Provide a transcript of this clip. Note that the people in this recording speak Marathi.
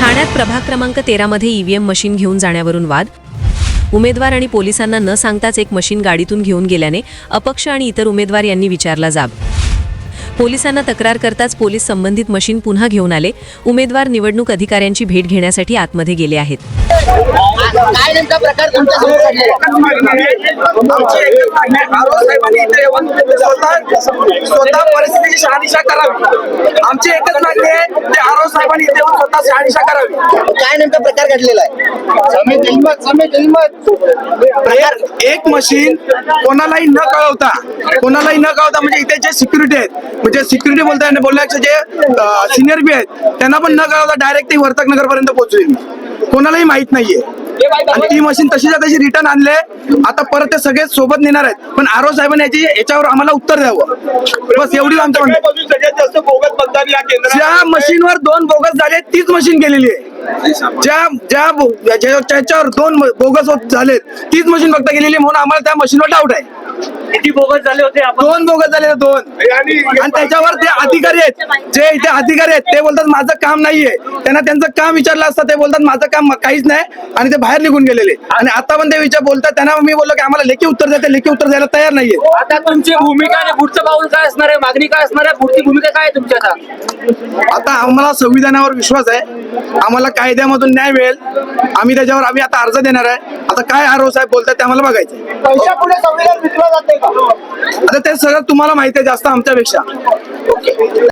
ठाण्यात प्रभाग क्रमांक तेरामध्ये ईव्हीएम मशीन घेऊन जाण्यावरून वाद. उमेदवार आणि पोलिसांना न सांगताच एक मशीन गाडीतून घेऊन गेल्याने अपक्ष आणि इतर उमेदवार यांनी विचारला जाब. पोलिसांना तक्रार करताच पोलीस संबंधित मशीन पुन्हा घेऊन आले. उमेदवार निवडणूक अधिकाऱ्यांची भेट घेण्यासाठी आतमध्ये गेले आहेत. आमची एकच मागणी आहे, आरोग्य साहेबांनी इथे येऊन स्वतः स्वतः परिस्थितीची शहानिशा करावी. आमची एकच मागणी आहे ते आरोग्य साहेबांनी इथे येऊन स्वतः शहानिशा करावी. काय नेमका प्रकार घडलेला आहे? समेत हिंमत समेत हिंमत एक- एक मशीन कोणालाही न कळवता कोणालाही न कळवता म्हणजे इथे जे सिक्युरिटी आहेत म्हणजे सिक्युरिटी बोलता बोलण्याचे जे सिनियर बी आहेत त्यांना पण न कळवता डायरेक्ट ती वर्तक नगर पर्यंत पोहोचली कोणालाही माहीत नाहीये. आणि ती मशीन तशीच्या तशी रिटर्न आणले. आता परत ते सगळे सोबत नेणार आहेत. पण आरो साहेबांनी याची याच्यावर आम्हाला उत्तर द्यावं. बस एवढीच आमचं म्हणणं आहे. सगळ्यात जास्त बोगस मतदार या केंद्रात. ज्या मशीनवर दोन बोगस झाले तीच मशीन गेलेली आहे. ज्या ज्या बो- ज्या- ज्याच्यावर दोन बोगस होत झालेत तीच मशीन फक्त गेलेली आहे, म्हणून आम्हाला त्या मशीनवर डाऊट आहे. किती बोगस झाले होते आपण? दोन बोगस झाले दोन. आणि आणि त्याच्यावर ते अधिकारी आहेत. जे इथे अधिकारी आहेत ते बोलतात माझं काम नाहीये. त्यांना त्यांचं काम विचारलं असतं ते बोलतात माझं काम काहीच नाही. आणि ते बाहेर निघून गेलेले. आणि आता पण ते विचार बोलतात. त्यांना मी बोललो की आम्हाला लेखी उत्तर द्या. ते लेखी उत्तर द्यायला तयार नाहीये. आता तुमची भूमिका आणि पुढचं पाऊल काय असणार आहे? मागणी काय असणार आहे? पुढची भूमिका काय आहे तुमची आता? आता आम्हाला संविधानावर विश्वास आहे. आम्हाला कायद्यामधून न्याय मिळेल. आम्ही त्याच्यावर आम्ही आता अर्ज देणार आहे. आता काय आरो साहेब बोलतात ते आम्हाला बघायचं आता ते सगळं तुम्हाला माहिती आहे जास्त आमच्यापेक्षा.